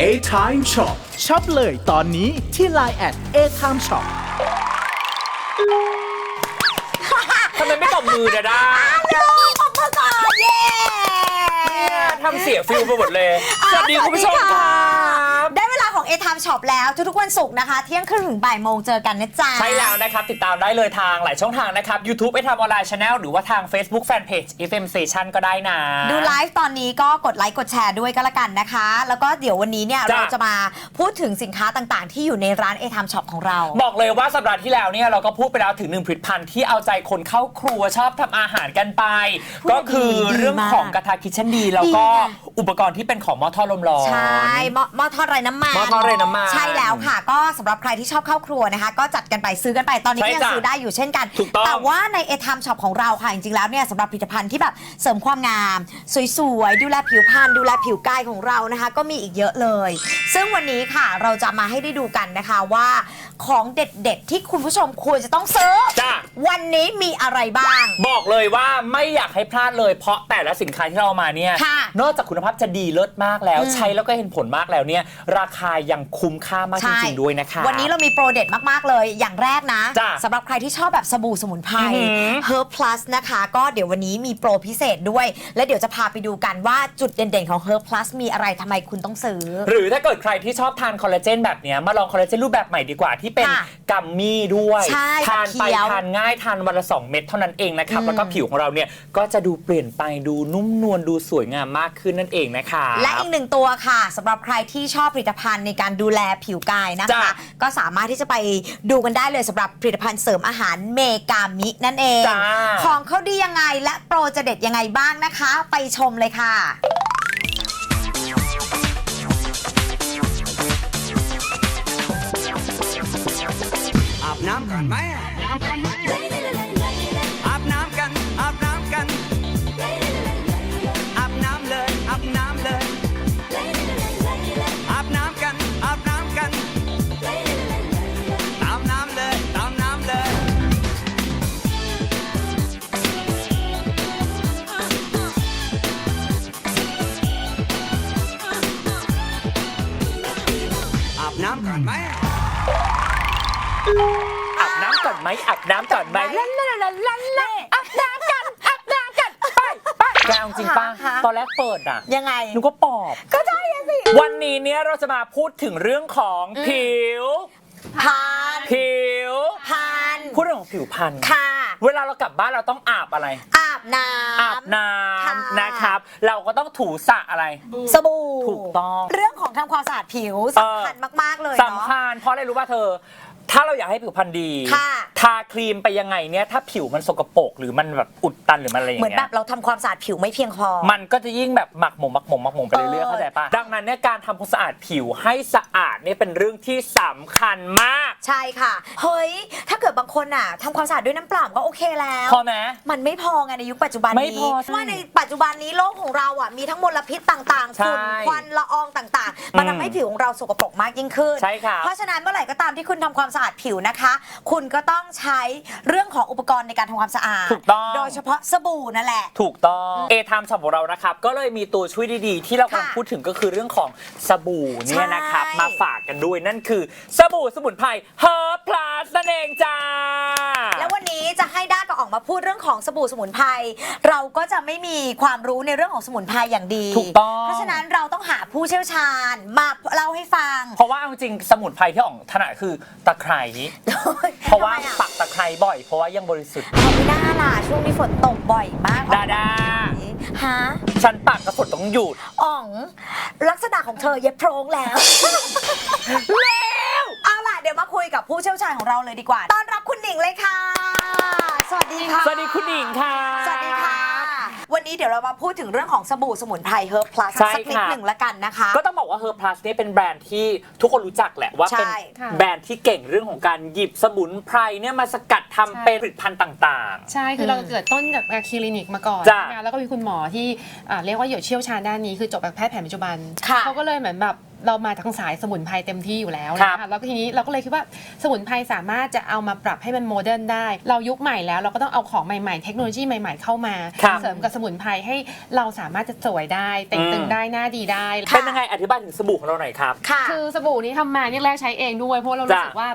A-Time Shop ช็อปเลยตอนนี้ที่ Line แอด A-Time Shop ทำไมไม่ตบมือเดาด้าเลยขอบคุณก่อนเย้ทำเสียฟิลไปหมดเลย สวัสดีคุณผู้ชมครับได้ เวลาของ A Time Shop แล้วทุกๆวันศุกร์นะคะ เที่ยงครึ่งถึงบ่ายโมงเจอกันนะจ๊ะ ใช่แล้วนะครับ ติดตามได้เลยทางหลายช่องทางนะครับ YouTube ไอทำออนไลน์ช anel หรือว่าทาง Facebook Fanpage FM Station ก็ได้นะ ดูไลฟ์ตอนนี้ก็กดไลค์กดแชร์ด้วยก็แล้วกันนะคะ แล้วก็เดี๋ยววันนี้เนี่ยจ้ะ เราจะมาพูดถึงสินค้าต่างๆ ที่อยู่ในร้าน A Time Shop ของเรา บอกเลยว่าสัปดาห์ที่แล้วเนี่ยเราก็พูดไปแล้วถึงหนึ่งผลิตภัณฑ์ที่เอาใจคนเข้าครัวชอบทำอาหารกันไป พูดก็คือดีดีเรื่องมากของกระทะคิทเช่นดี แล้วก็ดีนะอุปกรณ์ที่เป็นของหม้อทอดลมร้อน ใช่หม้อหม้อทอดไร้น้ำมันหม้อทอดไรน้ำมันใช่แล้วค่ะ ก็ สำหรับใครที่ชอบเข้าครัวนะคะ ก็จัดกันไปซื้อกันไปตอนนี้ใช่ก็ยังจ้ะซื้อได้อยู่เช่นกันถูกต้องแต่ว่าในเอทามช็อปของเราค่ะจริงๆแล้วเนี่ยสำหรับผลิตภัณฑ์ที่แบบเสริมความงาม สวยๆ ดูแลผิวพรรณดูแลผิวกายของเรานะคะ ก็มีอีกเยอะเลย ซึ่งวันนี้ค่ะเราจะมาให้ได้ดูกันนะคะว่าของเด็ดๆ ที่คุณผู้ชมควรจะต้องซื้อจ้ะวันนี้มีอะไรบ้าง บอกเลยว่าไม่อยากให้พลาดเลย เพราะแต่ละสินค้าที่เราเอามาเนี่ยค่ะนอกจากคุณภาพจะดีเลิศมากแล้วอืมใช้แล้วก็เห็นผลมากแล้วเนี่ย ราคายังคุ้มค่ามากจใช่ริงๆด้วยนะคะ วันนี้เรามีโปรเด็ดมาก ๆ เลย อย่างแรกนะจ้ะสำหรับใครที่ชอบแบบสบู่สมุนไพร อือหือ Herb Plus นะคะ ก็เดี๋ยววันนี้มีโปรพิเศษด้วย และเดี๋ยวจะพาไปดูกันว่าจุดเด่น ๆ ของ Herb Plus มีอะไรทำไมคุณต้องซื้อ หรือถ้าเกิดใครที่ชอบทานคอลลาเจนแบบเนี้ยมาลองคอลลาเจนรูปแบบใหม่ดีกว่าที่เป็นค่ะกัมมี่ด้วย ใช่ทานไปแบบเคี้ยวทานง่ายทานวันละ 2 เม็ดเท่านั้นเองนะครับ อืม แล้วก็ผิวของเราเนี่ยก็จะดูเปลี่ยนไปดูนุ่มนวลดูสวยงามมากขึ้นนั่นเองนะคะ และอีกหนึ่งตัวค่ะสำหรับใครที่ชอบผลิตภัณฑ์ในการดูแลผิวกายนะคะ จ้ะก็สามารถที่จะไปดูกันได้เลยสำหรับผลิตภัณฑ์เสริมอาหารเมกามินั่นเอง จ้า ของเขาดียังไงและโปรจะเด็ดยังไงบ้างนะคะ ไปชมเลยค่ะ อาบน้ำก่อนไหมอาบ น้ำก่อนไหมอาบน้ำก่อนไหมอาบน้ำก่อนไหมลันลันลันลันลันอาบน้ำกันอาบน้ำกันไปไปแกเอาจริงป้าฮะ ตอนแรกเปิดอะยังไงนึกว่าปอบ ก็ใช่อะสิวันนี้เนี่ยเราจะมาพูดถึงเรื่องของผิวพานผิวพาน พูดเรื่องของผิวพรรณค่ะ เวลาเรากลับบ้านเราต้องอาบอะไร อาบน้ำ อาบน้ค่ะำนะครับ เราก็ต้องถูสระอะไร สบู่ถูกต้องเรื่องของทำความสะอาดผิวสำคัญมาก ๆ เลยเนาะ สำคัญเพราะอะไรรู้ป่ะเธอ ถ้าเราอยากให้ผิวพรรณดี ค่ะ ทาครีมไปยังไงเนี่ยถ้าผิวมันสกปรกหรือมันแบบอุดตันหรือมันอะไรอย่างเหมือนเงี้แบยบเราทำความสะอาดผิวไม่เพียงพอ มันก็จะยิ่งแบบหมักหมมหมักหมมหมักหมมไปเรื่อยๆเออเข้าใจปะดังนั้นเนี่ยการทำความสะอาดผิวให้สะอาดเนี่ยเป็นเรื่องที่สำคัญมากใช่ค่ะ เฮ้ย ถ้าเกิดบางคนอะทำความสะอาดด้วยน้ำเปล่าก็โอเคแล้ว พอไหม มันไม่พอไงในยุคปัจจุบันไม่นี้พอเพราะว่าในปัจจุบันนี้โลกของเราอะมีทั้งมลพิษต่างๆใช่ฝุ่นควันละอองต่างๆ มันอืมทำให้ผิวของเราสกปรกมากยิ่งขึ้น ใช่ครับเพราะฉะนั้นเมื่อไหร่ก็ตามที่คุณทำความสะอาดผิวนะคะ คุณก็ต้องใช้เรื่องของอุปกรณ์ในการทำความสะอาด ถูกต้อง โดยเฉพาะสบู่นั่นแหละ ถูกต้องเอทามช็อปของเรานะครับ ก็เลยมีตัวช่วยดีๆ ที่เรากำลังค่ะพูดถึงก็คือเรื่องของสบู่เนี่ยนะครับ ใช่ มาฝากกันด้วยนั่นคือสบู่สมุนไพรเฮอร์พลัสนั่นเองจ้า แล้ววันนี้จะให้ด้าก็ออกมาพูดเรื่องของสบู่สมุนไพรเราก็จะไม่มีความรู้ในเรื่องของสมุนไพรอย่างดี ถูกต้อง เพราะฉะนั้นเราต้องหาผู้เชี่ยวชาญมาเล่าให้ฟัง เพราะว่าเอาจริงสมุนไพรที่อ่องถนัดคือตะไคร้เพราะว่าทำไมอะปักตะไคร้บ่อยเพราะว่ายังบริสุทธิ์เอาไม่น่าล่ะช่วงนี้ฝนตกบ่อยมากดาดาฮะฉันปักกระฝนต้องหยุดอ่อง ลักษณะของเธอเย็บโพรงแล้วแล้วเอาล่ะเดี๋ยวมาคุยกับผู้เชี่ยวชาญของเราเลยดีกว่าต้อนรับคุณหนิงเลยค่ะ สวัสดีค่ะ สวัสดีคุณหญิงค่ะส วัสดีค่ะวันนี้เดี๋ยวเรามาพูดถึงเรื่องของสบู่สมุนไพรเฮิร์บพลัสใช่สักนิดค่ะ หนึ่งละกันนะคะ ก็ต้องบอกว่า Her Plus เนี่ยเป็นแบรนด์ที่ทุกคนรู้จักแหละว่าเป็นใช่ค่ะแบรนด์ที่เก่งเรื่องของการหยิบสมุนไพรเนี่ยมาสกัดทำใช่ เป็นผลิตภัณฑ์ต่าง ใช่ คือเราเกิดต้นจากคลินิกมาก่อนจ้ะใช่ไหมแล้วก็มีคุณหมอที่อ่าเรียกว่าอยู่เชี่ยวชาญด้านนี้ คือจบแบบแพทย์แผนปัจจุบัน ค่ะเขาก็เลยเหมือนแบบ เรามาทางสายสมุนไพรเต็มที่อยู่แล้วครับนะคะแล้วทีนี้เราก็เลยคิดว่าสมุนไพรสามารถจะเอามาปรับให้มันโมเดิร์นได้ เรายุคใหม่แล้วเราก็ต้องเอาของใหม่ๆ เทคโนโลยีใหม่ๆ เข้ามา ครับเสริมกับสมุนไพรให้เราสามารถจะสวยได้เต่งตึงได้หน้าดีได้ เป็นยังไงอธิบายถึงสบู่ของเราหน่อยครับ ค่ะ คือสบู่นี้ทำมาเนี่ยแรกใช้เองด้วยเพราะเรารู้จ้ะสึกว่า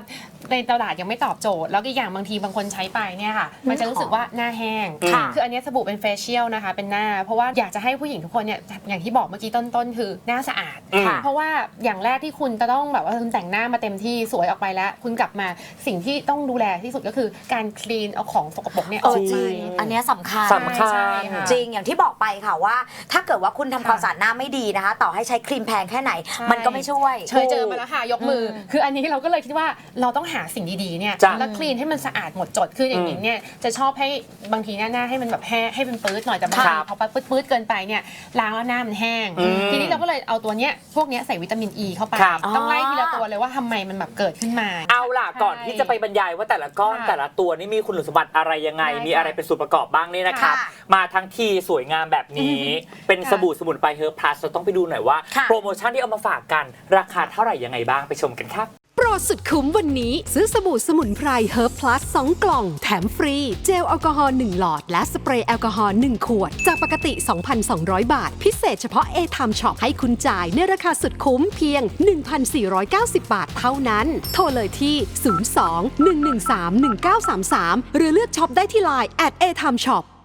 ในตลาดยังไม่ตอบโจทย์ แล้วก็อีกอย่างบางทีบางคนใช้ไปเนี่ยค่ะ มันจะรู้สึกว่าหน้าแห้งค่ะ คืออันเนี้ยสบู่เป็นเฟเชียลนะคะ เป็นหน้า เพราะว่าอยากจะให้ผู้หญิงทุกคนเนี่ยอย่างที่บอกเมื่อกี้ต้นๆคือหน้าสะอาด อืมเพราะว่าอย่างแรกที่คุณจะต้องแบบว่าคุณแต่งหน้ามาเต็มที่สวยออกไปแล้ว คุณกลับมาสิ่งที่ต้องดูแลที่สุดก็คือการคลีนเอาของสกปรกเนี่ยเออออกจไป ริง อันเนี้ยสำคัญ สำคัญ ใช่ค่ะ จริงอย่างที่บอกไปค่ะว่า ถ้าเกิดว่าคุณทำค่ะความสะอาดหน้าไม่ดีนะคะ ต่อให้ใช้ครีมแพงแค่ไหนใช่มันก็ไม่ช่วย เคยเจอมาแล้วค่ะยกมืออคืออันนี้เราก็เลยคิดว่าเราต้องหาสิ่งดีๆเนี่ยจ้ะแล้วคลีนให้มันสะอาดหมดจดคืออย่างนี้เนี่ยจะชอบให้บางทีหน้าหน้าให้มันแบบแห้งให้เป็นปื๊ดหน่อยแต่บางทีครับพอปื๊ดปื๊ดๆเกินไปเนี่ยล้างแล้วหน้ามันแห้ง อืมทีนี้เราก็เลยเอาตัวเนี้ยพวกเนี้ยใส่วิตามินอ e ีเข้าไปครับ ต้องไล่ทีละตัวเลยว่าทำไมมันแบบเกิดขึ้นมา เอาล่ะใช่ก่อนที่จะไปบรรยายว่าแต่ละก้อนค่ะแต่ละตัวนี่มีคุณสมบัติอะไรยังไง ได้ค่ะมีอะไรเป็นส่วนประกอบบ้างนี่นะครับ ค่ะมาทั้งทีสวยงามแบบนี้ เป็นค่ะสบู่สมุนไพรเฮอร์พลัสเราต้องไปดูหน่อยว่า ค่ะ โปรโมชั่นที่เอามาฝากกันราคาเท่าไหร่ยังไงบ้างไปชมกันครับโปร ดสุดคุ้มวันนี้ ซื้อสบู่สมุนไพรเฮิร์บพลัส2กล่อง แถมฟรี เจลแอลกอฮอล์1หลอด และสเปรย์แอลกอฮอล์1ขวด จากปกติ 2,200 บาท พิเศษเฉพาะ a t i m e Shop ให้คุณจ่ายในราคาสุดคุ้มเพียง 1,490 บาทเท่านั้น โทรเลยที่ 02-113-1933 หรือเลือกช็อปได้ที่ไลน์ at a t i m e Shop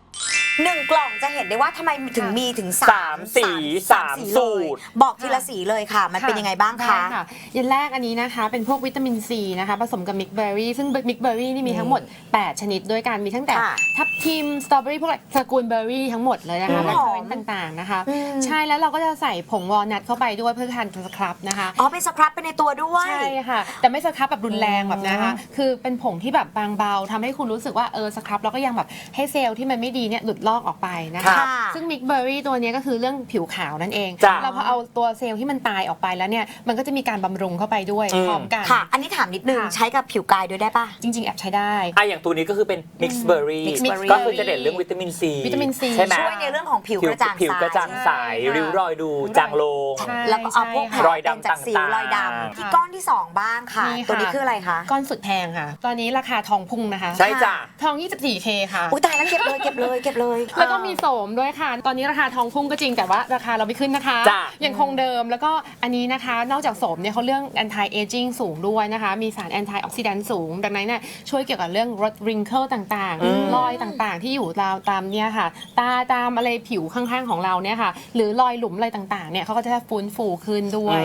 หนึ่งกล่องจะเห็นได้ว่าทำไมถึงมีถึงสาสามมสีสามเลยสูตรบอกทีละสีเลยค่ะ มันเป็นยังไงบ้างคะ ได้อย่างแรกอันนี้นะคะ เป็นพวกวิตามินซีนะคะผสมกับมิกเบอร์รี่ซึ่งมิกเบอร์รี่นี่มีทั้งหมด 8 ชนิดด้วยกันมีทั้งแต่ค่ะทับทิมสตรอเบอรี่พวกตระกูลเบอร์รี่ทั้งหมดเลยนะคะอืมแบคหอทีมเรียต่างๆนะคะอืมใช่แล้วเราก็จะใส่ผงวอลนัทเข้าไปด้วยเพื่อทานสครับนะคะ อ๋อเป็นสครับไปในตัวด้วย ใช่ค่ะ แต่ไม่สครับแบบรุนแรงแบบนะคะ คือเป็นผงที่แบบบางเบาทำให้คุณรู้สึกว่าเออสครับแล้วก็ยังแบบให้เซลล์ที่มันไม่ดีเนี่ยหลุดลอกออกไปนะคะค่ะซึ่งมิกเบอร์รี่ตัวเนี้ยก็คือเรื่องผิวขาวนั่นเอง จ้ะเราพอเอาตัวเซลล์ที่มันตายออกไปแล้วเนี่ย มันก็จะมีการบำรุงเข้าไปด้วยอืม พร้อมกัน ค่ะ อันนี้ถามนิดนึงค่ะ ใช้กับผิวกายด้วยได้ปะ จริง ๆ แอบใช้ได้ อะอย่างตัวนี้ก็คือเป็นมิกซ์เบอร์รี่ Mixed berry ก็คือจะเด่นเรื่องวิตามินซีวิตามินซี ใช่ไหมช่วยในเรื่องของผิวผิกวระจ่างผิวใสกระจ่างใสใช่ค่ะริ้วรอยดูจางลง ใช่ แล้วก็เอาพวกแผลรอยดำเป็นจากสิวต่างๆรอยดำที่ก้อนที่สองบ้างค่ะ นี่ค่ะ ตัวนี้คืออะไรคะก้อนสุดแพงค่ะ ตอนนี้ราคาทองพุ่งนะคะ ใช่จ้ะ ทอง 24K ค่ะ อุ้ยตายแล้วเก็บเลยเก็บเลยเก็บเลยแล้วก็มีโสมด้วยค่ะ ตอนนี้ราคาทองพุ่งก็จริงแต่ว่าราคาเราไม่ขึ้นนะคะจ้ะ ยังคงเดิมแล้วก็อันนี้นะคะ นอกจากโสมเนี่ยเขาเรื่อง anti aging สูงด้วยนะคะ มีสาร anti oxidant สูง ดังนั้นเนี่ยช่วยเกี่ยวกับเรื่องลด wrinkle ต่างอืมๆรอยต่างๆ ที่อยู่ตามตามเนี่ยค่ะ ตาตามอะไรผิวข้างๆของเราเนี่ยค่ะ หรือรอยหลุมอะไรต่างๆ เนี่ยเขาก็จะฟื้นฟูขึ้นด้วย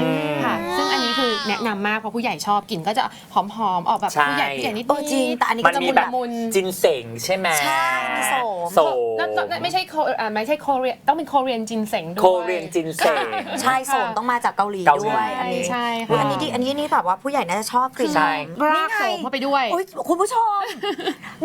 ค่ะ ซึ่งอันนี้คือแนะนำมากเพราะผู้ใหญ่ชอบกลิ่นก็จะหอมๆออกแบบใช่ ผู้ใหญ่ผู้ใหญ่นิดเออจริงแต่อันนี้มันก็จะมีมุนแบบมุน จินเสงใช่ไหมใช่มีโสม โสมนั่นนั่นไม่ใช่โคอ่าไม่ใช่โคเรียต้องเป็นโคเรียนจินเสงด้วย โคเรียนจินเสงใช่โสมต้องมาจากเกาหลีเกาหลี ด้วย อันนี้ใช่อุ๊ยค่ะอันนี้ดีอันนี้นี่แบบว่าผู้ใหญ่น่าจะชอบกลิ่นใช่ หอมรากโสมเข้าไปด้วย อุ๊ยคุณผู้ชม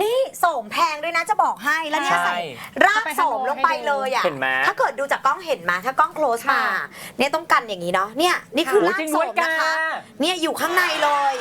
นี่โสมแพงด้วยนะจะบอกให้แล้วเนี่ยใช่ ใส่รากโสมลงไปเลยอะเห็นไหม ถ้าเกิดดูจากกล้องเห็นมาถ้ากล้อง close มา ค่ะ เนี่ยต้องกันอย่างนี้เนาะเนี่ยนี่คือโอ้รากจริงโสด้วยมนะคะกาเนี่ยอยู่ข้างในเลย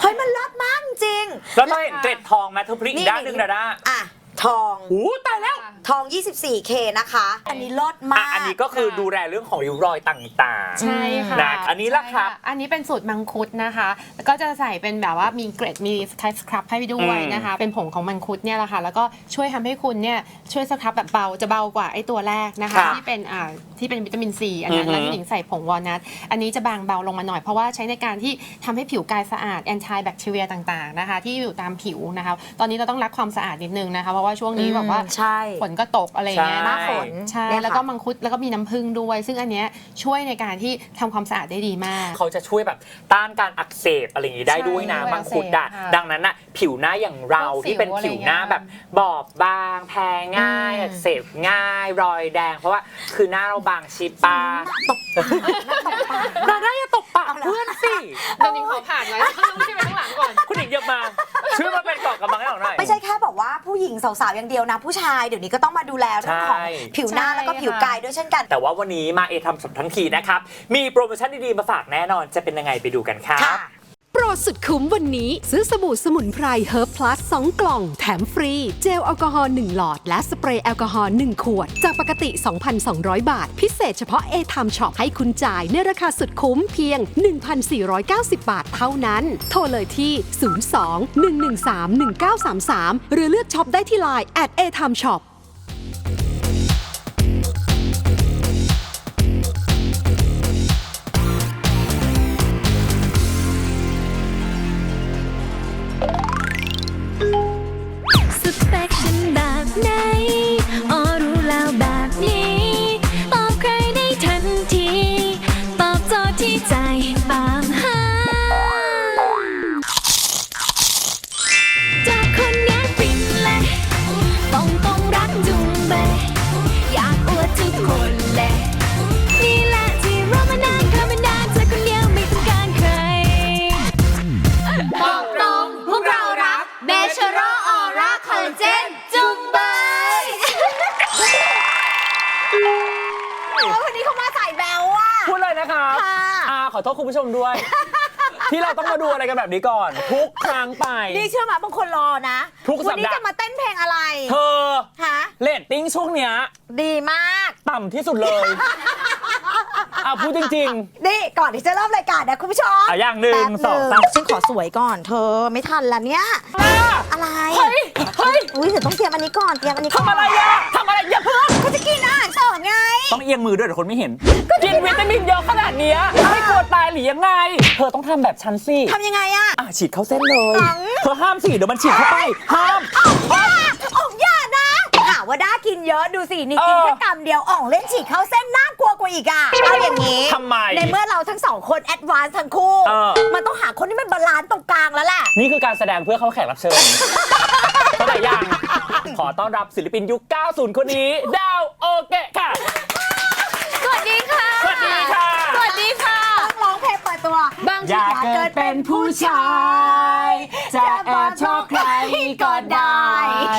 เฮ้ยมันเลิศมากจริง แล้วเราเห็นเกล็ดทองไหมเธอพลิกอีกด้านหนึงนะด้า อะ ทองโอ้ตายแล้ว ทอง 24K นะคะ อันนี้เลิศอะมากอันนี้ก็คือดูแลเรื่องของริ้วรอยต่างๆใช่ค่ะนะอันนี้ล่ะครับ ใช่ะอันนี้เป็นสูตรมังคุดนะคะ แล้วก็จะใส่เป็นแบบว่ามีเกรดมีไทสครับให้ด้วยอืมนะคะ เป็นผงของมังคุดเนี่ยแหละค่ะ แล้วก็ช่วยทำให้คุณเนี่ยช่วยสครับแบบเบาจะเบากว่าไอ้ตัวแรกนะคะ ครับที่เป็นอ่าที่เป็นวิตามินซีอันนั้นอือฮึแล้วที่หญิงใส่ผงวอลนัทอันนี้จะบางเบาลงมาหน่อยเพราะว่าใช้ในการที่ทำให้ผิวกายสะอาดแอนตี้แบคทีเรียต่างๆนะคะ ที่อยู่ตามผิวนะคะ ตอนนี้เราต้องรักความสะอาดนิดนึงนะคะเพราะว่าช่วงนี้แบบว่าใช่ฝนก็ตกอะไรอย่างเงี้ยใช่หน้าฝนใช่เนี่ยค่ะแล้วก็มังคุดแล้วก็มีน้ำผึ้งด้วย ซึ่งอันเนี้ยช่วยในการที่ทำความสะอาดได้ดีมาก เขาจะช่วยแบบต้านการอักเสบอะไรอย่างนี้ได้ด้วยนะใช่มังคุดอะอักเสบค่ะดังนั้นอะผิวหน้าอย่างเราพวกสิวที่เป็นผิวหน้าอะไรเงี้ยแบบบอบบางแพ้ง่ายอืม อักเสบง่ายรอยแดง เพราะว่าคือหน้าเราบางชิปา ดาด้าอย่าตบปากเพื่อนสิเดี๋ยวนี้ขอผ่านไว้ข้างหลังใช่ไหมข้างหลังก่อน คุณหญิงอย่ามาช่วยมาเป็นเกาะกำบังให้เราหน่อย ไม่ใช่แค่บอกว่าผู้หญิงสาวๆอย่างเดียวนะ ผู้ชายเดี๋ยวนี้ก็ต้องมาดูแลเรื่องของใช่ผิวหน้าใช่แล้วก็ผิวค่ะกายด้วยเช่นกัน แต่ว่าวันนี้มาเอทำสัมทั้งทีนะครับ มีโปรโมชั่นดีๆมาฝากแน่นอนจะเป็นยังไงไปดูกันครับค่ะโปรโปร ดสุดคุ้มวันนี้ ซื้อสบู่สมุนไพรเฮิร์บพลัส2กล่อง แถมฟรี เจลแอลกอฮอล์1หลอด และสเปรย์แอลกอฮอล์1ขวด จากปกติ 2,200 บาท พิเศษเฉพาะ a อ i m e Shop ให้คุณจ่ายในราคาสุดคุ้มเพียง 1,490 บาทเท่านั้น โทรเลยที่ 02-113-1933 หรือเลือกช็อปได้ที่ไลน์ at a t i m e Shop「 โทษคุณผู้ชมด้วย ที่เราต้องมาดูอะไรกันแบบนี้ก่อน ทุกครั้งไป นี่เชื่อไหมบางคนรอนะทุกสัปดาห์ วันนี้จะมาเต้นเพลงอะไรเธอฮะเลตติ้งช่วงเนี้ยดีมาก ต่ำที่สุดเลย อะพูดจริง นี่ก่อนที่จะเริ่มรายการนะคุณผู้ชมอะอย่างหนึ่งแป๊บสองหสาม ฉันขอสวยก่อน เธอไม่ทันแล้วเนี่ย ๆอะอะไรเฮ้ยเฮ้ยอุ้ยเดี๋ยวต้องเตรียมอันนี้ก่อนเตรียมอันนี้ก่อนทำอะไรอะทำอะไรอย่าเพิ่งก็จะกินอาหารเสริมไง ต้องเอียงมือด้วยเดี๋ยวคนไม่เห็น กินวิตามินเยอะขนาดเนี้ยไม่กลัวตายหรือยังไง เธอต้องทำแบบฉันสิทำยังไงอะอะฉีดเข้าเส้นเลยอ๋องเธอห้ามสิเดี๋ยวมันฉีดเข้าไปห้าม อย่าอ่องอย่านะหาว่าด้ากินเยอะดูสิ นี่กินเออ แค่กำเดียวอ่องเล่นฉีกเข้าเส้นน่าก ลัวกว่าอีกอะเอาอย่างนี้ทำไมในเมื่อเราทั้งสองคนแอดวานซ์ทั้งคู่ เออ มันต้องหาคนที่มันบาลานซ์ตรงกลางแล้วแหละ นี่คือการแสดงเพื่อเข้าแขกรับเชิญเข้าใจยัง ขอต้อนรับศิลปินยุค 90 คนนี้ ดาวโอเกะค่ะ สวัสดีค่ะ สวัสดีค่ะ สวัสดีค่ะ ต้องร้องเพลงเปิดตัวบางอทียากเกิดเป็นผู้ชาย จะแอบชอบใครก็ได้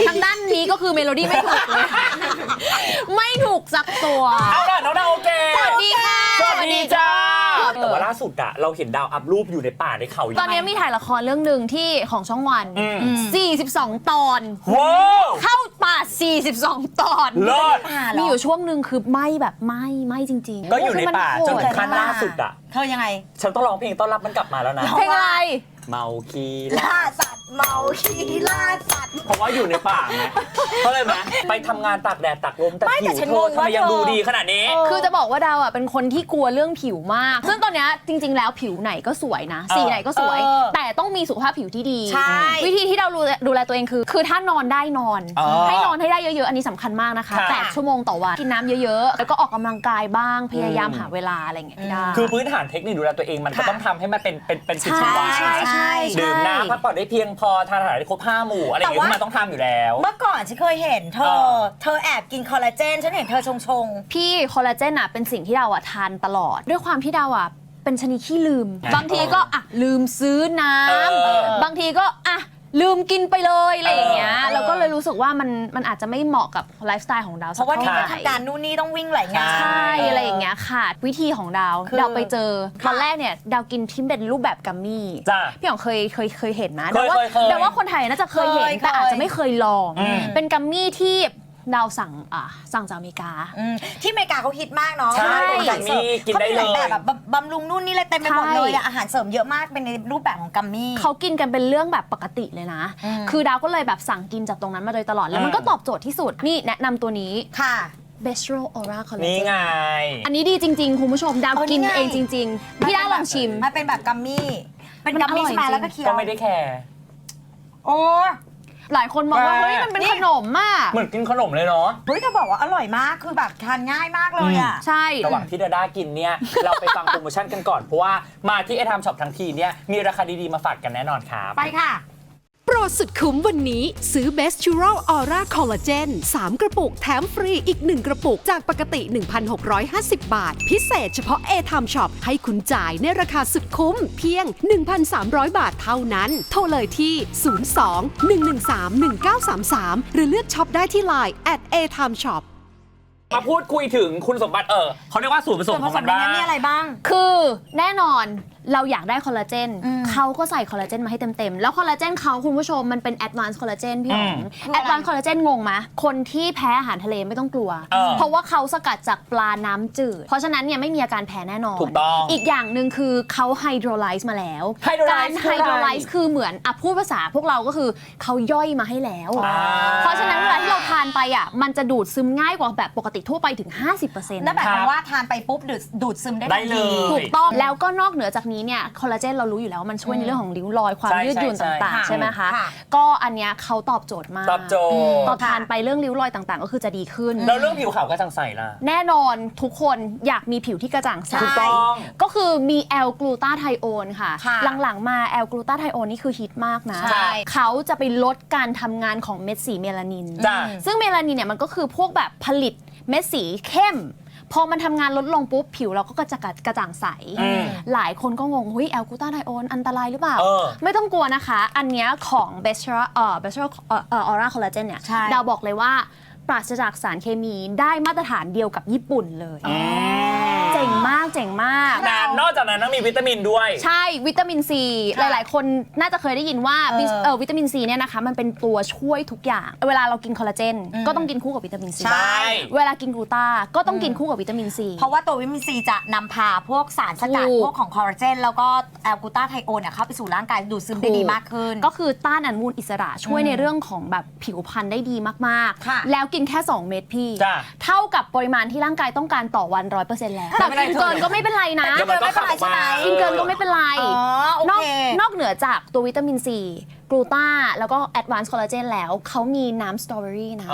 ทางด้านนี้ก็คือเมโลดี้ไม่ถูกเลย ไม่ถูกสักตัว เอา สุดอะเราเห็นดาวอัพรูปอยู่ในป่าในเขาตอนนี้มีถ่ายละครเรื่องหนึ่งที่ของช่องวันอืม42 ตอน ว้าวเข้าป่า 42 ตอนเลิศมีอยู่ช่วงหนึ่งคือไหม้แบบไหม้ไหม้จริงๆก็อยู่ในป่าคือจนมัถึงโหดขั้นล่าสุดอะเธอยังไง ฉันต้องร้องเพลงต้อนรับมันกลับมาแล้วนะเพลงอะไร เมาคีลล่าสัตว์ เมาขี้ล่าสัตว์ เพราะว่าอยู่ในป่าไงเขาเลยไหมไปทำงานตากแดดตากลมแต่ไม่ผิแต่วฉันเธองงทำไมว่ายังเธอ ดูดีขนาดนี้ คือจะบอกว่าดาวอะเป็นคนที่กลัวเรื่องผิวมาก ซึ่งตอนเนี้ยจริง ๆ แล้วผิวไหนก็สวยนะ สีไหนก็สวย เออแต่ต้องมีสุขภาพผิวที่ดี ใช่ วิธีที่เราดูแลดูแลตัวเองคือ คือถ้านอนได้นอนอ๋อให้นอนให้ได้เยอะ ๆ อันนี้สำคัญมากนะคะค่ะ แปดชั่วโมงต่อวัน กินน้ำเยอะ ๆ แล้วก็ออกกำลังกายบ้าง พยายามหาเวลาอะไรอย่างเงี้ยให้ได้ คือพื้นฐานเทคนิคดูแลตัวเองมันก็ค่ะ ต้องทำให้มันเป็นเป็นเป็นสิ่งใช่ชีวาใช่ ใช่ ดื่มน้ำพักผ่อนได้เพียงพอทานอาหารได้ครบห้าหมู่อะไรอย่างเงี้ยแต่ว่า ที่มันต้องทำอยู่แล้ว เมื่อก่อนฉันเคยเห็นเธเอออ เธอแอบกินคอลลาเจน ฉันเห็นเธอชงชง พี่คอลลาเจนอะเป็นสิ่งที่เราอะทานตลอด ด้วยความที่ดาวอะเป็นชนิดขี้ลืม อะบางทีก็อะลืมซื้อน้เออำบางทีก็อะ ลืมกินไปเลยอะไรอย่างเงี้ยเออ เราก็เลยรู้สึกว่ามันมันอาจจะไม่เหมาะกับไลฟ์สไตล์ของดาวเพสักราะว่าเท่านี่ไหก็ร่ ทำการนู่นนี่ต้องวิ่งหลายงาน ใช่อะไรอย่างเงี้ยค่ะ วิธีของดาว คือดาวไปเจอค่ะ ตอนแรกเนี่ยดาวกินที่เป็นรูปแบบกัมมี่จ้ะพี่หยองเคยเคยเคยเห็นนะเคยดาวว่าเคยเคยดาวว่าคนไทยน่าจะเคยเห็นเคยแต่อาจเคยจะไม่เคยลอง อืม เป็นกัมมี่ที่ ดาวสั่งอะสั่งจากอเมริกา อืมที่อเมริกาเขาฮิตมากเนาะใช่เป็นอาหารเสริมกินได้เลยขามีหาแบบแบบบำรุงนู่นนี่เลยเต็มไปหมดใช่เลยอะอาหารเสริมเยอะมากเป็นในรูปแบบของกัมมี่ เขากินกันเป็นเรื่องแบบปกติเลยนะ อืม คือดาวก็เลยแบบสั่งกินจากตรงนั้นมาโดยตลอด แล้วมันก็ตอบโจทย์ที่สุด นี่แนะนำตัวนี้ ค่ะ b e s t r o Aura Collagen นี่ไง อันนี้ดีจริง ๆ คุณผู้ชม ดาวเอานี่กินไง เองจริง ๆ พี่ดาวลองชิม มันเป็นแบบกัมมี่ เป็นมันกัมมี่อร่อยใช่ไหมจริง แล้วก็เคี้ยวก็ไม่ได้แคร์ โอ้ หลายคนมองว่าแปลกเฮ้ย มันเป็นขนมมาก เหมือนกินขนมเลยเนาะเฮ้ยจะบอกว่าอร่อยมากคือแบบทานง่ายมากเลยอะใช่ ระหว่างที่ดาด้ากินเนี่ย เราไปฟังโปรโมชั่นกันก่อน เพราะว่ามาที่ไอทามช็อปทั้งทีเนี่ย มีราคาดีๆมาฝากกันแน่นอนครับ ไปค่ะ โปรดสุดคุ้มวันนี้ ซื้อ Best Natural Aura Collagen 3 กระปุกแถมฟรีอีก 1 กระปุกจากปกติ 1,650 บาท พิเศษเฉพาะ a t i m e Shop ให้คุณจ่ายในราคาสุดคุ้มเพียง 1,300 บาทเท่านั้น โทรเลยที่ 02-113-1933 หรือเลือกช็อปได้ที่ Line at a t i m e Shop มาพูดคุยถึงคุณสมบัติเออเขาเรียกว่าส่วนผสมของมันบ้างมีอะไรบ้าง คือแน่นอน เราอยากได้คอลลาเจนอืมเขาก็ใส่คอลลาเจนมาให้เต็มๆ แล้วคอลลาเจนเขาคุณผู้ชมมันเป็นแอดวานซ์คอลลาเจนพี่หงแอดวานซ์คอลลาเจนงงไหมคนที่แพ้อาหารทะเลไม่ต้องกลัวเออเพราะว่าเขาสกัดจากปลาน้ำจืด เพราะฉะนั้นเนี่ยไม่มีอาการแพ้แน่นอน ถูกต้อง อีกอย่างหนึ่งคือเขาไฮโดรไลซ์มาแล้ว Hydrolyze การคือไฮอะไรโดรไลซ์คือเหมือนอะพูดภาษาพวกเราก็คือเขาย่อยมาให้แล้วอ่าเพราะฉะนั้นเวลาที่เราทานไปอะมันจะดูดซึมง่ายกว่าแบบปกติทั่วไปถึง 50%นั่นหมายความว่าทานไปปุ๊บดูดดูดซึมได้ได้ทันเลทียถูกต้องแล้วก็นอกเหนือจากนี้เนี่ยคอลลาเจนเรารู้อยู่แล้วว่ามันช่วยในเรื่องของริ้วรอยความใช่ยืดหยุ่นใช่ต่างใช่ ๆ ใช่ไหมคะ ค่ะ ก็อันเนี้ยเขาตอบโจทย์มากตอบโจทย์ต่อทานไปเรื่องริ้วรอยต่างๆ ก็คือจะดีขึ้น แล้วเรื่องผิวขาวก็จังใสล่ะ แน่นอนทุกคนอยากมีผิวที่กระจ่างใสถูกต้องก็คือมีแอลกลูตาไทโอนค่ะ ค่ะหลังๆ มาแอลกลูตาไทโอนนี่คือฮิตมากนะ ใช่ เขาจะไปลดการทำงานของเม็ดสีเมลานิน จ้ะซึ่งเมลานินเนี่ยมันก็คือพวกแบบผลิตเม็ดสีเข้ม พอมันทำงานลดลงปุ๊บผิวเราก็กระจะกระจ่างใส อืมหลายคนก็งงเฮ้ยแอลกูตาไทโอนอันตรายหรือเปล่า เออ ไม่ต้องกลัวนะคะ อันเนี้ยของ b e s t r a เอ่อ b e s t r a เอ่อเอ่อ Aura Collagen เนี่ย ใช่ ดาวบอกเลยว่า ปราศจากสารเคมีได้มาตรฐานเดียวกับญี่ปุ่นเลย เจ๋งมากเจ๋งมากนานนอกจากนั้นต้องมีวิตามินด้วย ใช่วิตามินซีหลาย ๆ คนน่าจะเคยได้ยินว่าเออเออวิตามินซีเนี่ยนะคะมันเป็นตัวช่วยทุกอย่าง เวลาเรากินคอลลาเจนก็ต้องกินคู่กับวิตามินซีใช่ เวลากินกลูตาก็ต้องกินคู่กับวิตามินซี เพราะว่าตัววิตามินซีจะนำพาพวกสารสกัด ถูก พวกของคอลลาเจน แล้วก็แอลกูตาไทโอนเนี่ยเข้าไปสู่ร่างกายดูดซึมได้ดีมากขึ้น ก็คือต้านอนุมูลอิสระช่วยในเรื่องของแบบผิวพรรณได้ดีมากค่ะ ๆ แล้วกินแค่ 2 เม็ดพี่ จ้ะเท่ากับปริมาณที่ร่างกายต้องการต่อวัน100%แล้วแต่ไม่เป็นไรกินเกินก็ไม่เป็นไรนะเดี๋ยวมันก็ขับออกมากินเกินก็ไม่เป็นไร อ๋อ โอนอกเค นอกเหนือจากตัววิตามินซี กลูตาแล้วก็แอดวานซ์คอลลาเจนแล้ว เขามีน้ำสตรอเบอรี่นะ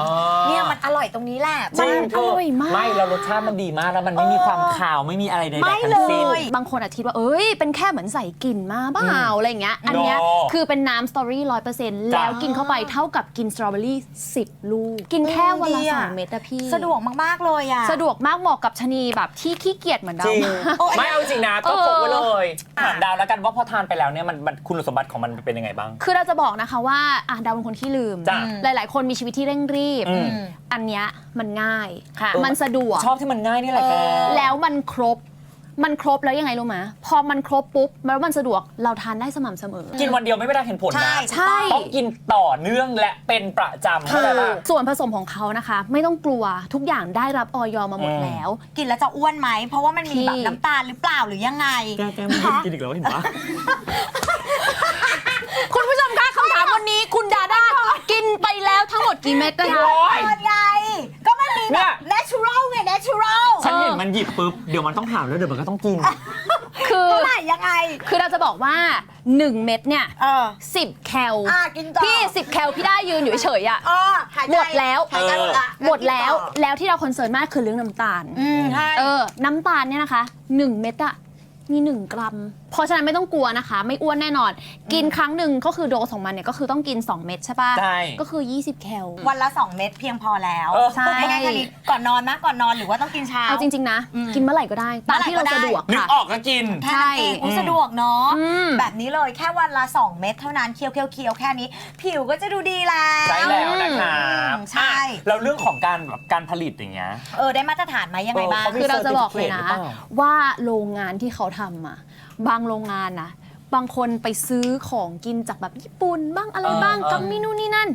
เนี่ยมันอร่อยตรงนี้แหละ จริงมันอร่อยมาก ไม่เรารสชาติมันดีมากแล้วมันไม่มีความคาวไม่มีอะไรใดไม่ๆทั้งสิ้นเลยบางคนอาจคิดว่า เอ้ย เป็นแค่เหมือนใส่กลิ่นมาเปล่าอะไรอย่างเงี้ย อันเนี้ย No คือเป็นน้ำสตรอเบอรี่ร้อยเปอร์เซ็นต์จ้ะแล้วกินเข้าไปเท่ากับกินสตรอเบอรี่สิบลูก กินแค่วันละดีอะ สองเม็ดอะพี่ สะดวกมากๆเลยอะ สะดวกมากเหมาะกับชะนีแบบที่ขี้เกียจเหมือนเรา จริงมากไม่เอาจริงนะต้องพกไว้เลยเออถามดาวแล้วกันว่าพอทานไปแล้วเนี่ยมันมันคุณสมบัติของมันเป็นยังไงบ้าง คือเราจะบอกนะคะว่าอะดาวเป็นคนที่ลืม จ้ะ หลาย ๆ คนมีชีวิตที่เร่งรีบ อืม อันเนี้ยมันง่าย ค่ะ มันสะดวก ชอบที่มันง่ายนี่แหละแก แล้วมันครบ มันครบแล้วยังไงรู้ไหมพอมันครบปุ๊บแล้วมันสะดวกเราทานได้สม่ำเสมอ กินวันเดียวไม่ได้เห็นผลใช่ นะ ใช่ ต้องกินต่อเนื่องและเป็นประจำเข้าใจปะ ส่วนผสมของเขานะคะ ไม่ต้องกลัวทุกอย่างได้รับออยมาหมดอืม แล้ว กินแล้วจะอ้วนไหม เพราะว่ามันมีแบบพี่น้ำตาลหรือเปล่าหรือยังไง แกแกไม่ได้กินอีกแล้วเห็นปะ คุณผู้ชมคะคำถามวั นนี้คุณดาด้ากินไปแล้วทั้งหมดกี่เม็ดนะคะโอ้ยเกินไง ก็มันมีเนี่แบบย natural ไง natural ฉันเห็นมันหยิบปุ๊บ เดี๋ยวมันต้องถามแล้วเดี๋ยวมันก็ต้องกิน คือ เท่าไหร่ยังไง คือเราจะบอกว่า 1 เม็ดเนี่ยเออ 10 แคลอะกินต่อ พี่ 10 แคลพี่ได้ยืนอยู่เฉยๆอะเออหายใจหมดแล้ว หายใจหมดละหมดแล้วกินต่อแล้วที่เราคอนเซิร์นมากคือเรื่องน้ำตาล อืมใช่ เออ น้ำตาลเนี่ยนะคะ 1 เม็ดอะมี 1 กรัม เพราะฉะนั้นไม่ต้องกลัวนะคะ ไม่อ้วนแน่นอน กินครั้งหนึ่งก็คือโดสของมันเนี่ยก็คือต้องกิน 2 เม็ดใช่ปะใช่ ก็คือ 20 แคล วันละ 2 เม็ดเพียงพอแล้วเออ ใช่ ไม่งั้นคณิตก่อนนอนนะก่อนนอนหรือว่าต้องกินเช้า เอาจริง ๆ นะ อืมกินเมื่อไหร่ก็ได้ ตามที่เราเมื่อไหร่ก็ได้ สะดวกนึกค่ะ ออกก็กิน แค่นั้นเองใช่อุ๊ยสะดวกเนาะ อืม แบบนี้เลยแค่วันละ 2 เม็ดเท่านั้นเคี้ยวเคี้ยวเคี้ยวแค่นี้ ผิวก็จะดูดีแล้ว ใช่แล้วนะครับใช่ อะแล้วเรื่องของการแบบการผลิตอย่างเงี้ย เออ ได้มาตรฐานไหมยังไงบ้าง เออเขามี คือเราจะบอกเลยนะ certificate หรือเปล่าว่าโรงงานที่เขาทำอะ บางโรงงานนะบางคนไปซื้อของกินจากแบบญี่ปุ่นบ้างอะไรบ้างเออ กัมมี่นู่นนี่นั่น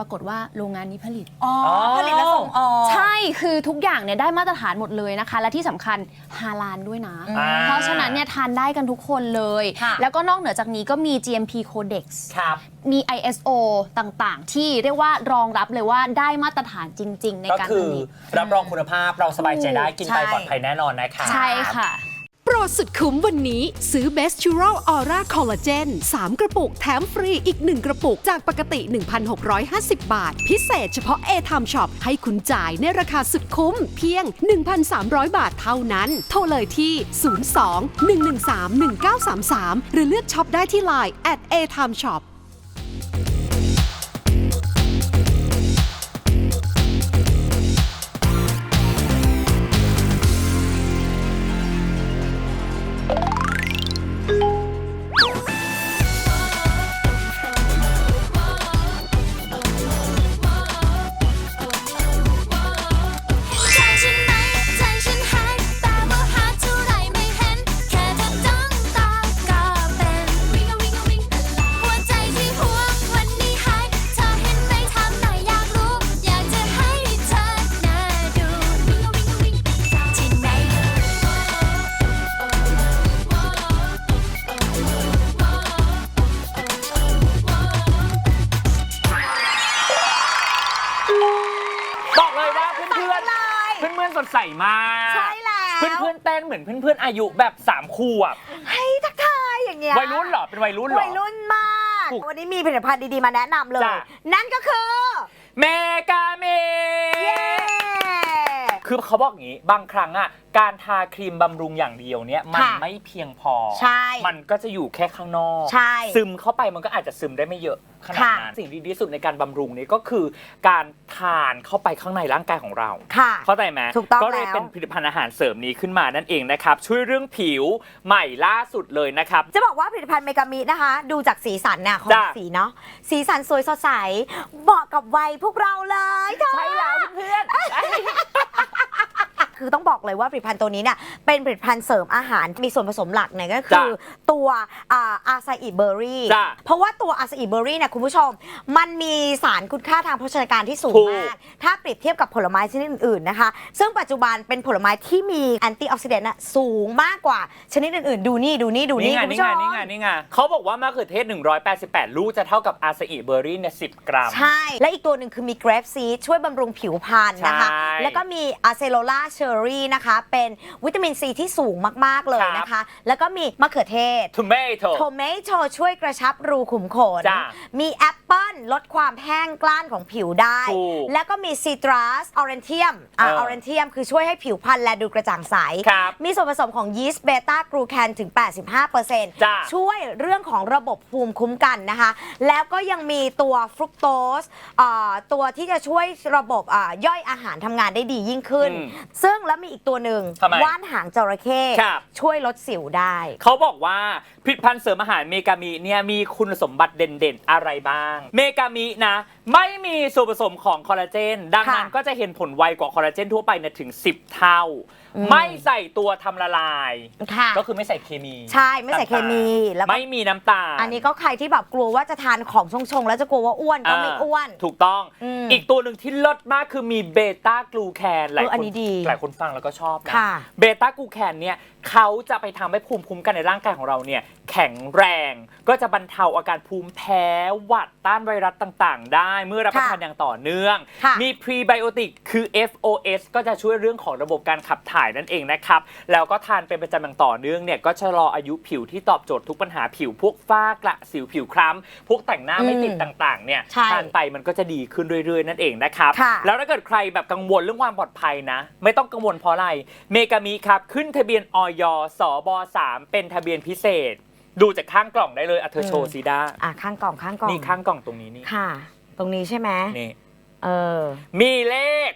ปรากฏว่าโรงงานนี้ผลิต อ๋อผลิตและส่งออก ใช่คือทุกอย่างเนี่ยได้มาตรฐานหมดเลยนะคะ และที่สำคัญฮาลานด้วยนะ อ่า เพราะฉะนั้นเนี่ยทานได้กันทุกคนเลย ค่ะ แล้วก็นอกเหนือจากนี้ก็มี GMP Codex ครับ มี ISO ต่างๆ ที่เรียกว่ารองรับเลยว่าได้มาตรฐานจริง ๆ ในก็การคืผอลิต รับรองคุณภาพเราสบายใจได้กินไปใช่ ปลอดภัยแน่นอนนะคะ ใช่ค่ะ โปรดสุดคุ้มวันนี้ ซื้อ Best Natural Aura Collagen 3 กระปุกแถมฟรีอีก 1 กระปุก จากปกติ 1,650 บาท พิเศษเฉพาะ a t i m e Shop ให้คุณจ่ายในราคาสุดคุ้มเพียง 1,300 บาทเท่านั้น โทรเลยที่ 02 113 1933 หรือเลือกช็อปได้ที่ Line at a t i m e Shop เพื่อนๆเต้นเหมือนเพื่อนๆอายุแบบสามขวบให้ทักทายอย่างเงี้ยวัยรุ่นเหรอเป็นวัยรุ่นเหรอวัยรุ่นมาก ถูกวันนี้มีผลิตภัณฑ์ดีๆมาแนะนำเลย จ้ะ นั่นก็คือ เมกาเม เย้ คือเขาบอกอย่างนี้ บางครั้งอะ การทาครีมบำรุงอย่างเดียวเนี่ยมันค่ะไม่เพียงพอ ใช่มันก็จะอยู่แค่ข้างนอก ใช่ซึมเข้าไปมันก็อาจจะซึมได้ไม่เยอะขนาดค่ะ นั้นสิ่งที่ดีที่สุดในการบำรุงนี้ก็คือ การทานเข้าไปข้างในร่างกายของเรา ค่ะ เข้าใจไหมถูกต้องก็เลยแล้ว เป็นผลิตภัณฑ์อาหารเสริมนี้ขึ้นมานั่นเองนะครับ ช่วยเรื่องผิวใหม่ล่าสุดเลยนะครับ จะบอกว่าผลิตภัณฑ์เมกามินะคะ ดูจากสีสันเนี่ยของจ้ะ สีเนาะสีสันสวยสดใสเหมาะกับวัยพวกเราเลยเธอ ใช่แล้วเพื่อน คือต้องบอกเลยว่าผลิตภัณฑ์ตัวนี้เนี่ยเป็นผลิตภัณฑ์เสริมอาหารมีส่วนผสมหลักเนี่ยก็คือตัวอาซาอิเบอร์รี่ จ้ะเพราะว่าตัวอาซาอิเบอร์รี่เนี่ยคุณผู้ชม มันมีสารคุณค่าทางโภชนาการที่สูงถูกมาก ถ้าเปรียบเทียบกับผลไม้ชนิดอื่นๆนะคะ ซึ่งปัจจุบันเป็นผลไม้ที่มีแอนตี้ออกซิเดนต์น่ะสูงมากกว่าชนิดอื่นๆ ดูนี่ดูนี่ดูนี่นี่ไงคุณนี่ผู้ชไงม นี่ไงนี่ไงเขาบอกว่ามะเขือเทศ 188 ลูกจะเท่ากับอาซาอิเบอร์รี่เนี่ย10 กรัม ใช่ และอีกตัวหนึ่งคือมีเกรฟซีช่วยบำรุงผิวพรรณนะคะ ใช่แล้วก็มีอะเซโลล่าเชอร์รี่นะคะ เป็นวิตามินซีที่สูงมาก ๆ เลยนะคะ แล้วก็มีมะเขือเทศทูเมโตโทเมโตช่วยกระชับรูขุมขน จ้ะมีแอปเปิลลดความแห้งกล้านของผิวได้ ถูกแล้วก็มีซีตรัสออเรนเทียมอ่าเออออเรนเทียมคือช่วยให้ผิวพรรณและดูกระจ่างใส ครับมีส่วนผสมของยีสต์เบต้ากรูแคนถึง85%จ้ะช่วยเรื่องของระบบภูมิคุ้มกันนะคะ แล้วก็ยังมีตัวฟรุกโตสอ่าตัวที่จะช่วยระบบอ่าย่อยอาหารทำงานได้ดียิ่งขึ้น อืม ซึ่งแล้วมีอีกตัวหนึ่งทำไมว่านหางจระเข้ครับ ช่วยลดสิวได้ เขาบอกว่าผลิตภัณฑ์เสริมอาหารเมกามิเนี่ยมีคุณสมบัติเด่นๆ อะไรบ้าง เมกามินะ ไม่มีส่วนผสมของคอลลาเจน ดังนั้นค่ะ ก็จะเห็นผลไวกว่าคอลลาเจนทั่วไปเนี่ยถึง 10 เท่าอืม ไม่ใส่ตัวทำละลาย ค่ะ ก็คือไม่ใส่เคมีใช่ไม่ใส่เคมีต่างๆแล้วก็ ไม่มีน้ำตาลอันนี้ก็ใครที่แบบกลัวว่าจะทานของชงๆ แล้วจะกลัวว่าอ้วนก็ไม่อ้วนถูกต้อง อืมอีกตัวหนึ่งที่เลิศมากคือมีเบต้ากลูแคนหลายเอออัคนนนี้ดีหลายคนฟังแล้วก็ชอบนะค่ะ เบต้ากลูแคนเนี่ยเขาจะไปทำให้ภูมิคุ้มกันในร่างกายของเราเนี่ยแข็งแรง ก็จะบรรเทาอาการภูมิแพ้หวัดต้านไวรัสต่างๆ ได้เมื่อรับประทานอย่างต่อเนื่อง ค่ะมีพรีไบโอติกคือ FOS ก็จะช่วยเรื่องของระบบการขับถ่ายนั่นเองนะครับ แล้วก็ทานเป็นประจำอย่างต่อเนื่องเนี่ยก็ชะลออายุผิวที่ตอบโจทย์ทุกปัญหาผิวพวกฝ้ากระสิวผิวคล้ำพวกแต่งหน้าไม่ติดอืมต่างๆเนี่ยใช่ ทานไปมันก็จะดีขึ้นเรื่อยๆ นั่นเองนะครับ ค่ะ แล้วถ้าเกิดใครแบบกังวลเรื่องความปลอดภัยนะ ไม่ต้องกังวลเพราะอะไร เมกามิครับ ขึ้นทะเบียนออยสบ3เป็นทะเบียนพิเศษ ดูจากข้างกล่องได้เลยอะเธอโชว์ซีด้าอะข้างกล่องข้างกล่องนี่ข้างกล่องตรงนี้นี่ค่ะ ตรงนี้ใช่ไหมนี่ เออ มีเลข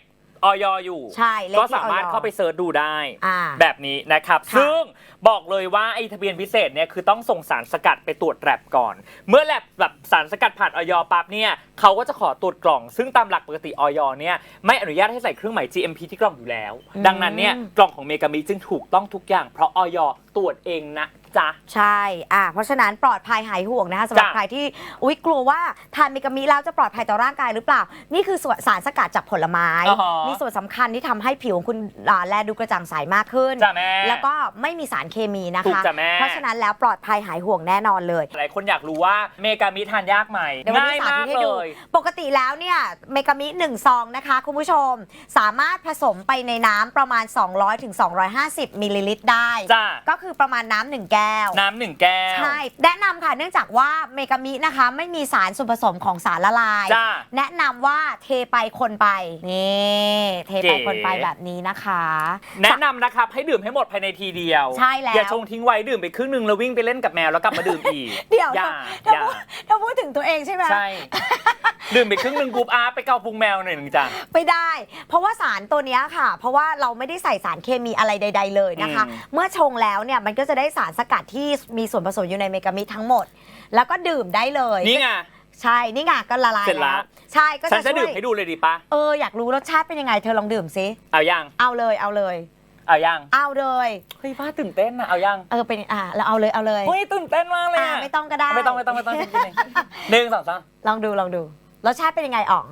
ออยอยู่ ใช่เลขที่ก็สามารถอยเข้าไปเซิร์ชดูได้ อ่าแบบนี้นะครับ ค่ะ ซึ่งบอกเลยว่าไอ้ทะเบียนพิเศษเนี่ยคือต้องส่งสารสกัดไปตรวจแลบก่อน เมื่อแลบแบบสารสกัดผ่านออยปั๊บเนี่ยเขาก็จะขอตรวจกล่อง ซึ่งตามหลักปกติออยเนี่ยไม่อนุญาตให้ใส่เครื่องหมาย GMP ที่กล่องอยู่แล้วอืมดังนั้นเนี่ยกล่องของเมกามิจึงถูกต้องทุกอย่างเพราะออยตรวจเองนะจ๊ะ ใช่ อะเพราะฉะนั้นปลอดภัยหายห่วงนะคะสำหรับจ้ะ ใครที่ อุ๊ย กลัวว่าทานเมกามิแล้วจะปลอดภัยต่อร่างกายหรือเปล่า นี่คือส่วนสารสกัดจากผลไม้อ่าฮะมีส่วนสำคัญที่ทำให้ผิวของคุณอ่าแลดูกระจ่างใสมากขึ้น จ้ะแม่แล้วก็ไม่มีสารเคมีนะถูกคะ จ้ะแม่ เพราะฉะนั้นแล้วปลอดภัยหายห่วงแน่นอนเลย หลายคนอยากรู้ว่าเมกามิทานยากไหมเดี๋ยววันง่ายนี้สาธิมากตให้เลดู ย ปกติแล้วเนี่ยเมกามิ1ซองนะคะ คุณผู้ชม สามารถผสมไปในน้ำประมาณ 200ถึง250มิลลิลิตรได้ จ้ะ ก็คือประมาณน้ำหนึ่งแก้ว น้ำหนึ่งแก้ว ใช่ แนะนำค่ะ เนื่องจากว่าเมกามินะคะ ไม่มีสารส่วนผสมของสารละลาย จ้า แนะนำว่าเทไปคนไป นี่ เทไปเก๋คนไปแบบนี้นะคะ แนะนำนะครับให้ดื่มให้หมดภายในทีเดียว ใช่แล้ว อย่าชงทิ้งไว้ดื่มไปครึ่งหนึ่งแล้ววิ่งไปเล่นกับแมวแล้วกลับมาดื่มอีกเดี๋ยวอย่าถ้าอย่าพูดถ้าพูดถึงตัวเองใช่ไหมใช่ ดื่มไปครึ่งหนึ่งกรุ๊ปอาร์ไปเกาพุงแมวหน่อยหนึ่งจ้ะ ไม่ได้ เพราะว่าสารตัวเนี้ยค่ะ เพราะว่าเราไม่ได้ใส่สารเคมีอะไรใด ๆ เลยนะคะ อืม เมื่อชงแล้วเนี่ยมันก็จะได้สารสกัดที่มีส่วนผสมอยู่ในเมกามิทั้งหมด แล้วก็ดื่มได้เลยนี่ไง ใช่นี่ไงก็ละลายเสร็จละ ใช่ก็ฉัจะนจะช่ดื่วมยให้ดูเลยดีปะเอออยากรู้รสชาติเป็นยังไงเธอลองดื่มสิเอายังเอาเลยเอาเลย เอายังเอาเลยเฮ้ยป้าตื่นเต้นนะเอายังเออเป็นอ่าแล้วเอาเลยเอาเลยเฮ้ยตื่นเต้นมากเลยอ่าอะไม่ต้องก็ได้ไม่ต้องไม่ต้องไม่ต้องจริงๆหนึ่งสองสามลองดูลองดูรสชาติเป็นยังไงอ๋อง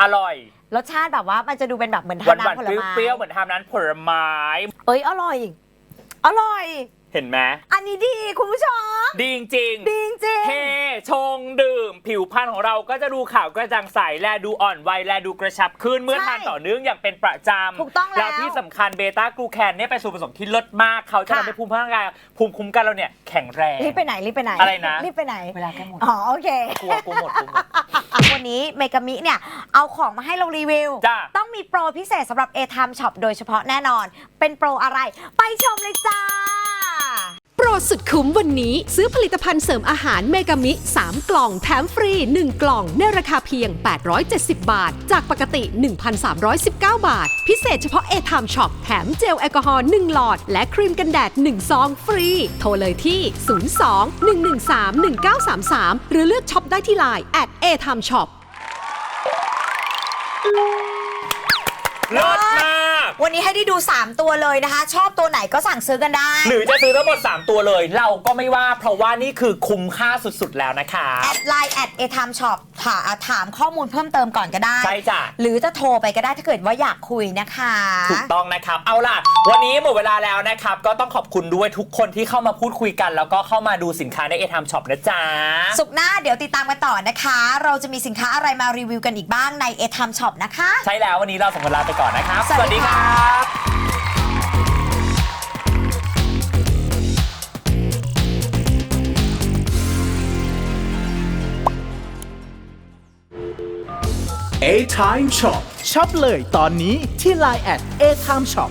อร่อยรสชาติแบบว่ามันจะดูเป็นแบบเหมือนหวานทานหวานน้ำผลไม้เปรี้ยวๆเหมือนทำนั้นผลไม้ เอ้ยอร่อย อร่อย เห็นไหมอันนี้ดีคุณผู้ชม ดีจริงๆดีจริงเทชงดื่ม ผิวพรรณของเราก็จะดูขาวกระจ่างใส แลดูอ่อนวัยแลดูกระชับขึ้นเมื่อใช่ทานต่อเนื่องอย่างเป็นประจำถูกต้องแล้วที่สำคัญเบต้ากลูแคนเนี่ยเป็นส่วนผสมที่เลิศมากเขาจะค่ะ ทำให้ภูมิร่างกายภูมิคุ้มกันเราเนี่ยแข็งแรง รีบไปไหนรีบไปไหนอะไรนะ รีบไปไหน เวลาใกล้หมดอ๋อโอเค กลัวกูหมดกูหมดวันนี้เมกามิเนี่ย เอาของมาให้เรารีวิว จ้ะ ต้องมีโปรพิเศษสำหรับ A Time Shop โดยเฉพาะแน่นอน เป็นโปรอะไร ไปชมเลยจ้าโปรสุดคุ้มวันนี้ซื้อผลิตภัณฑ์เสริมอาหารเมกามิ 3 กล่องแถมฟรี 1 กล่องในราคาเพียง 870 บาท จากปกติ 1,319 บาท พิเศษเฉพาะ a t i m e Shop แถมเจลแอลกอฮอล์1หลอด และครีมกันแดด 1 ซองฟรี โทรเลยที่ 02-113-1933 หรือเลือกช็อปได้ที่ไลน์ at a t i m e Shop เลิศมา วันนี้ให้ได้ดู 3 ตัวเลยนะคะ ชอบตัวไหนก็สั่งซื้อกันได้ หรือจะซื้อทั้งหมด 3 ตัวเลย เราก็ไม่ว่าเพราะว่านี่คือคุ้มค่าสุดๆแล้วนะคะ แอดไลน์แอดเอทามช็อป ถาถามข้อมูลเพิ่มเติมก่อนก็ได้ ใช่จ้ะ หรือจะโทรไปก็ได้ถ้าเกิดว่าอยากคุยนะคะ ถูกต้องนะครับ เอาล่ะ วันนี้หมดเวลาแล้วนะครับ ก็ต้องขอบคุณด้วยทุกคนที่เข้ามาพูดคุยกัน แล้วก็เข้ามาดูสินค้าในเอทามช็อปนะจ๊ะ สุกร์หน้าเดี๋ยวติดตามกันต่อนะคะ เราจะมีสินค้าอะไรมารีวิวกันอีกบ้างในเอทามช็อปนะคะ ใช่แล้ววันนี้เราสองคนลาไปก่อนนะครับ สวัสดีคค่ะรับ A Time Shop ช็อปเลยตอนนี้ที่ Line at A Time Shop